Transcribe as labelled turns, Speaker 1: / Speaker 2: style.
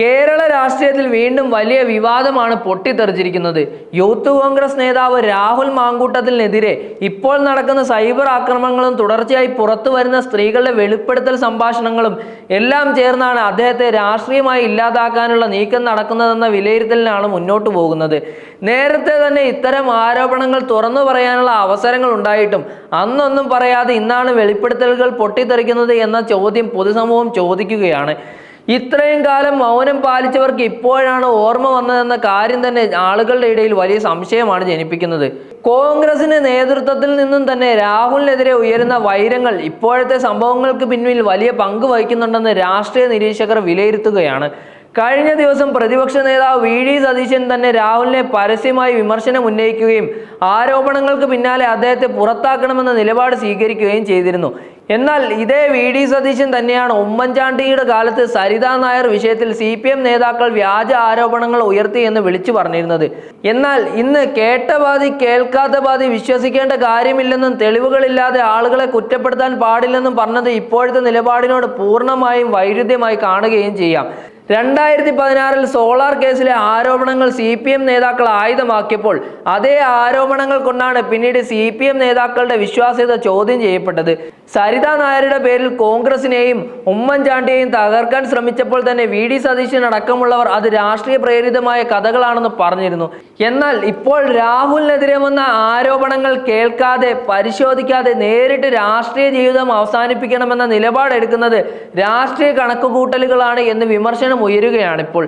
Speaker 1: കേരള രാഷ്ട്രീയത്തിൽ വീണ്ടും വലിയ വിവാദമാണ് പൊട്ടിത്തെറിച്ചിരിക്കുന്നത്. യൂത്ത് കോൺഗ്രസ് നേതാവ് രാഹുൽ മാങ്കൂട്ടത്തിനെതിരെ ഇപ്പോൾ നടക്കുന്ന സൈബർ ആക്രമണങ്ങളും തുടർച്ചയായി പുറത്തു വരുന്ന സ്ത്രീകളുടെ വെളിപ്പെടുത്തൽ സംഭാഷണങ്ങളും എല്ലാം ചേർന്നാണ് അദ്ദേഹത്തെ രാഷ്ട്രീയമായി ഇല്ലാതാക്കാനുള്ള നീക്കം നടക്കുന്നതെന്ന വിലയിരുത്തലിനാണ് മുന്നോട്ട് പോകുന്നത്. നേരത്തെ തന്നെ ഇത്തരം ആരോപണങ്ങൾ തുറന്നു പറയാനുള്ള അവസരങ്ങൾ ഉണ്ടായിട്ടും അന്നൊന്നും പറയാതെ ഇന്നാണ് വെളിപ്പെടുത്തലുകൾ പൊട്ടിത്തെറിക്കുന്നത് എന്ന ചോദ്യം പൊതുസമൂഹം ചോദിക്കുകയാണ്. ഇത്രയും കാലം മൗനം പാലിച്ചവർക്ക് ഇപ്പോഴാണ് ഓർമ്മ വന്നതെന്ന കാര്യം തന്നെ ആളുകളുടെ ഇടയിൽ വലിയ സംശയമാണ് ജനിപ്പിക്കുന്നത്. കോൺഗ്രസിന് നേതൃത്വത്തിൽ നിന്നും തന്നെ രാഹുലിനെതിരെ ഉയരുന്ന വൈരങ്ങൾ ഇപ്പോഴത്തെ സംഭവങ്ങൾക്ക് പിന്നിൽ വലിയ പങ്ക് വഹിക്കുന്നുണ്ടെന്ന് രാഷ്ട്രീയ നിരീക്ഷകർ വിലയിരുത്തുകയാണ്. കഴിഞ്ഞ ദിവസം പ്രതിപക്ഷ നേതാവ് വി ഡി സതീശൻ തന്നെ രാഹുലിനെ പരസ്യമായി വിമർശനം ഉന്നയിക്കുകയും ആരോപണങ്ങൾക്ക് പിന്നാലെ അദ്ദേഹത്തെ പുറത്താക്കണമെന്ന നിലപാട് സ്വീകരിക്കുകയും ചെയ്തിരുന്നു. എന്നാൽ ഇതേ വി ഡി സതീശൻ തന്നെയാണ് ഉമ്മൻചാണ്ടിയുടെ കാലത്ത് സരിതാ നായർ വിഷയത്തിൽ സി പി എം നേതാക്കൾ വ്യാജ ആരോപണങ്ങൾ ഉയർത്തി എന്ന് വിളിച്ചു പറഞ്ഞിരുന്നത്. എന്നാൽ ഇന്ന് കേട്ട ബാധി കേൾക്കാത്ത ബാധി വിശ്വസിക്കേണ്ട കാര്യമില്ലെന്നും തെളിവുകളില്ലാതെ ആളുകളെ കുറ്റപ്പെടുത്താൻ പാടില്ലെന്നും പറഞ്ഞത് ഇപ്പോഴത്തെ നിലപാടിനോട് പൂർണമായും വൈരുദ്ധ്യമായി കാണുകയും ചെയ്യാം. രണ്ടായിരത്തി പതിനാറിൽ സോളാർ കേസിലെ ആരോപണങ്ങൾ സി പി എം നേതാക്കൾ ആയുധമാക്കിയപ്പോൾ അതേ ആരോപണങ്ങൾ കൊണ്ടാണ് പിന്നീട് സി പി എം നേതാക്കളുടെ വിശ്വാസ്യത ചോദ്യം ചെയ്യപ്പെട്ടത്. സരിത നായരുടെ പേരിൽ കോൺഗ്രസിനെയും ഉമ്മൻചാണ്ടിയെയും തകർക്കാൻ ശ്രമിച്ചപ്പോൾ തന്നെ വി ഡി സതീശൻ അടക്കമുള്ളവർ അത് രാഷ്ട്രീയ പ്രേരിതമായ കഥകളാണെന്ന് പറഞ്ഞിരുന്നു. എന്നാൽ ഇപ്പോൾ രാഹുലിനെതിരെ വന്ന ആരോപണങ്ങൾ കേൾക്കാതെ പരിശോധിക്കാതെ നേരിട്ട് രാഷ്ട്രീയ ജീവിതം അവസാനിപ്പിക്കണമെന്ന നിലപാടെടുക്കുന്നത് രാഷ്ട്രീയ കണക്കുകൂട്ടലുകളാണ് എന്ന് വിമർശനം ഉയരുകയാണ് ഇപ്പോൾ